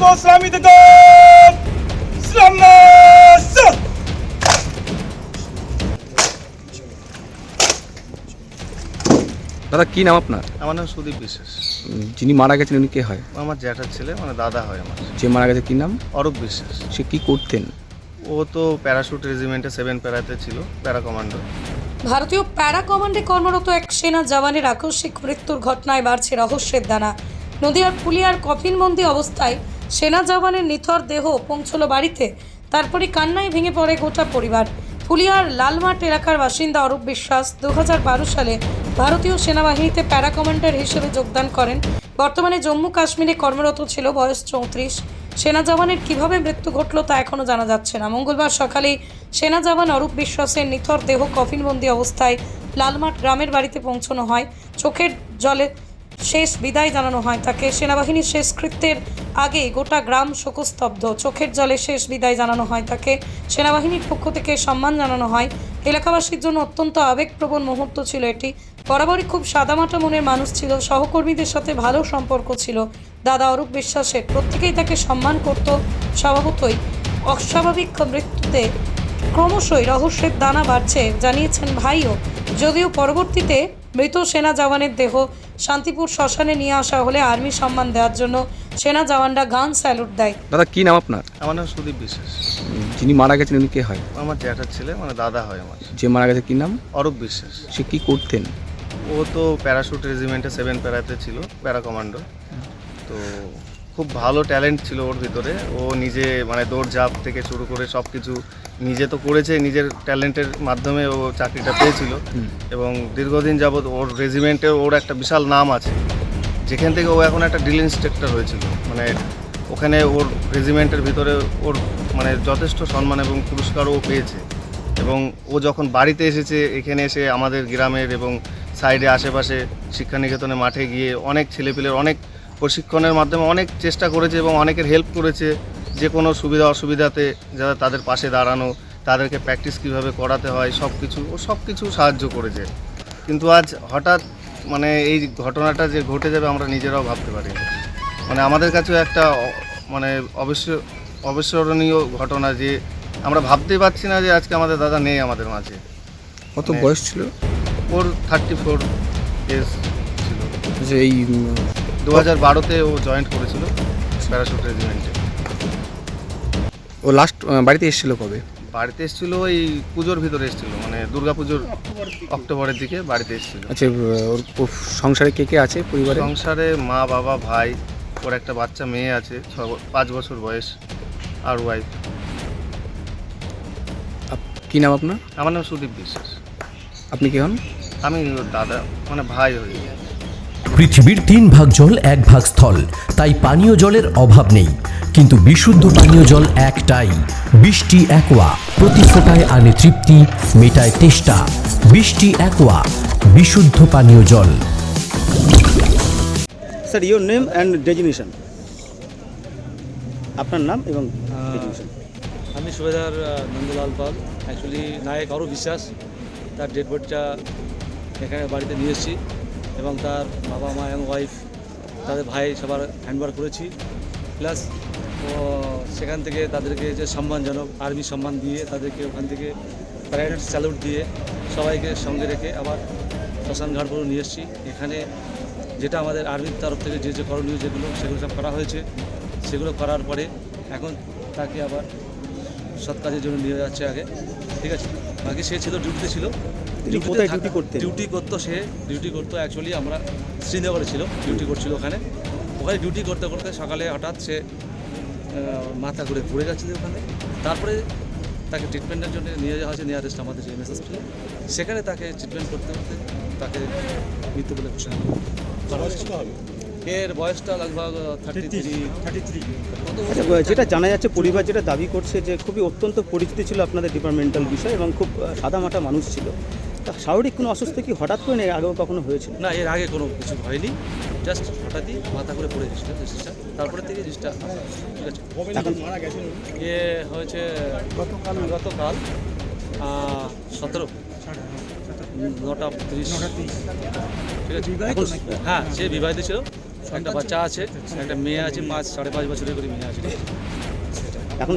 İslam'ı tutup İslam'ı দাদা কি নাম আপনার? আমার নাম সুদীপ বিশ্বাস। যিনি মারা গেছেন উনি কে হয়? আমার জ্যাঠার ছেলে মানে দাদা হয় আমার। যে মারা গেছে কি নাম? অরূপ বিশ্বাস। সে কি করতেন? ও তো প্যারাশুট রেজিমেন্টে সেভেন প্যারাতে ছিল প্যারা কমান্ডো। ভারতীয় প্যারা কমান্ডে কর্মরত এক সেনা জওয়ানের আকস্মিক মৃত্যুর ঘটনায় বাড়ছে রহস্যের দানা। নদিয়ার ফুলিয়ার কফিনবন্দি অবস্থায় সেনা জওয়ানের নিথর দেহ পৌঁছলো বাড়িতে। তারপরে কান্নায় ভেঙে পড়ে গোটা পরিবার। ফুলিয়ার লালমাট এলাকার বাসিন্দা অরূপ বিশ্বাস দু হাজার বারো সালে ভারতীয় সেনাবাহিনীতে প্যারা কমান্ডার হিসেবে যোগদান করেন। বর্তমানে জম্মু কাশ্মীরে কর্মরত ছিল বয়স চৌত্রিশ। সেনা জওয়ানের কীভাবে মৃত্যু ঘটলো তা এখনও জানা যাচ্ছে না। মঙ্গলবার সকালে সেনা জওয়ান অরূপ বিশ্বাসের নিথর দেহ কফিনবন্দি অবস্থায় লালমাট গ্রামের বাড়িতে পৌঁছানো হয়। চোখের জলে শেষ বিদায় জানানো হয় তাকে। সেনাবাহিনীর শেষকৃত্যের আগে গোটা গ্রাম শোকস্তব্ধ। চোখের জলে শেষ বিদায় জানানো হয় তাকে। সেনাবাহিনীর পক্ষ থেকে সম্মান জানানো হয়। এলাকাবাসীর জন্য অত্যন্ত আবেগপ্রবণ মুহূর্ত ছিল এটি। বরাবরই খুব সাদামাটা মনের মানুষ ছিল। সহকর্মীদের সাথে ভালো সম্পর্ক ছিল। দাদা অরূপ বিশ্বাসের প্রত্যেকেই তাকে সম্মান করত স্বভাবতই। অস্বাভাবিক মৃত্যুতে ক্রমশই রহস্যের দানা বাড়ছে, জানিয়েছেন ভাইও। যদিও পরবর্তীতে মৃত সেনা জওয়ানের দেহ শান্তিপুর শ্মশানে নিয়ে আসা হলে আর্মি সম্মান দেওয়ার জন্য সেনা জওয়ানরা গান স্যালুট দেয়। দাদা কি নাম আপনার? আমার নাম সুদীপ বিশ্বাস। যিনি মারা গেছেন উনি কে হয়? আমার জ্যাঠার ছেলে মানে দাদা হয় আমার। যে মারা গেছে কি নাম? অরূপ বিশ্বাস। সে কি করতেন? ও তো প্যারাশুট রেজিমেন্টে সেভেন প্যারাতে ছিল প্যারা কমান্ডো। তো খুব ভালো ট্যালেন্ট ছিল ওর ভিতরে। ও নিজে মানে দৌড়ঝাঁপ থেকে শুরু করে সব কিছু নিজে তো করেছে নিজের ট্যালেন্টের মাধ্যমে ও চাকরিটা পেয়েছিল। এবং দীর্ঘদিন যাবৎ ওর রেজিমেন্টে ওর একটা বিশাল নাম আছে। যেখান থেকে ও এখন একটা ড্রিল ইন্সট্রাক্টর হয়েছিল। মানে ওখানে ওর রেজিমেন্টের ভিতরে ওর মানে যথেষ্ট সম্মান এবং পুরস্কারও পেয়েছে। এবং ও যখন বাড়িতে এসেছে এখানে এসে আমাদের গ্রামের এবং সাইডে আশেপাশে শিক্ষানিকেতনে মাঠে গিয়ে অনেক ছেলেপিলের অনেক প্রশিক্ষণের মাধ্যমে অনেক চেষ্টা করেছে এবং অনেকের হেল্প করেছে যে কোনো সুবিধা অসুবিধাতে যারা তাদের পাশে দাঁড়ানো তাদেরকে প্র্যাকটিস কীভাবে করাতে হয় সব কিছু ও সব কিছু সাহায্য করেছে। কিন্তু আজ হঠাৎ মানে এই ঘটনাটা যে ঘটে যাবে আমরা নিজেরাও ভাবতে পারি মানে আমাদের কাছেও একটা মানে অবশ্য অবিস্মরণীয় ঘটনা যে আমরা ভাবতেই পারছি না যে আজকে আমাদের দাদা নেই আমাদের মাঝে। কত মানে- বয়স ছিল? ওর থার্টি ফোর এজ ছিল। যে এই দু হাজার বারোতে ও জয়েন্ট করেছিল প্যারাশুট রেজিমেন্টে ও লাস্ট বাড়িতে এসেছিল কবে? বাড়িতে এসেছিল ওই পুজোর ভিতরে এসেছিল মানে দুর্গা পুজোর অক্টোবরের দিকে বাড়িতে এসেছিল। আচ্ছা ওর সংসারে কে কে আছে পরিবারে? সংসারে মা বাবা ভাই ওর একটা বাচ্চা মেয়ে আছে ছ পাঁচ বছর বয়স আর ওয়াইফ কি নাম আপনার? আমার নাম সুদীপ বিশ্বাস। আপনি কে হন? আমি দাদা মানে ভাই হই পৃথিবীর তিন ভাগ জল এক ভাগ স্থল। তাই পানীয় জলের অভাব নেই। কিন্তু বিশুদ্ধ পানীয় জল একটাই বৃষ্টি একোয়া। প্রতি ফোটায় আনে তৃপ্তি মেটায় তেষ্টা। বৃষ্টি একোয়া বিশুদ্ধ পানীয় জল। Sir your name and designation আপনার নাম এবং আমি সুবেদার নন্দলাল পাল। অ্যাকচুয়ালি নায়ক আরও বিশ্বাস। তার ডেড বডিটা এখানে বাড়িতে নিয়ে এসেছি। এবং তার বাবা মা এবং ওয়াইফ তাদের ভাই সবার হ্যান্ডওয়ার করেছি। প্লাস সেখান থেকে তাদেরকে যে সম্মানজনক আর্মি সম্মান দিয়ে তাদেরকে ওখান থেকে প্যারেড স্যালুট দিয়ে সবাইকে সঙ্গে রেখে আবার শ্মশান ঘাট পর্যন্ত নিয়ে এসেছি। এখানে যেটা আমাদের আর্মির তরফ থেকে যে যে করণীয় যেগুলো, সেগুলো সব করা হয়েছে। সেগুলো করার পরে এখন তাকে আবার সৎ কাজের জন্য নিয়ে যাচ্ছে আগে। ঠিক আছে? বাকি সে ছিল ডিউটিতে ছিল। কোথায় ডিউটি করতেন? ডিউটি করতো সে ডিউটি করতো অ্যাকচুয়ালি আমরা শ্রীনগরে ছিল ডিউটি করছিল ওখানে। ওখানে ডিউটি করতে করতে সকালে হঠাৎ সে মাথা ঘুরে ঘুরে যাচ্ছে ওখানে। তারপরে তাকে ট্রিটমেন্টের জন্য নিয়ে যাওয়া হয়েছে নিয়ারেস্ট আমাদের যে এমএস ছিল। সেখানে তাকে ট্রিটমেন্ট করতে করতে তাকে মৃত্যু বলে ঘোষণা করা হয়েছে। এর বয়সটা লগভগ থার্টি থ্রি থার্টি থ্রি যেটা জানা যাচ্ছে পরিবার যেটা দাবি করছে যে খুবই অত্যন্ত পরিচিতি ছিল আপনাদের ডিপার্টমেন্টাল বিষয় এবং খুব সাদামাটা মানুষ ছিল। শারীরিক কোনো অসুস্থ কি হঠাৎ করে নেই আগেও কখনো হয়েছিল? না এর আগে কোনো কিছু হয়নি। জাস্ট হঠাৎই মাথা করে পড়ে গেছিল জিনিসটা। তারপরে থেকে জিনিসটা ঠিক আছে। ইয়ে হয়েছে গতকাল গতকাল সতেরো। নটা তিরিশ। ঠিক আছে। এখন হ্যাঁ সে বিবাহিত ছিল। একটা বাচ্চা আছে একটা মেয়ে আছে পাঁচ সাড়ে পাঁচ বছরের করে মেয়ে আছে। এখন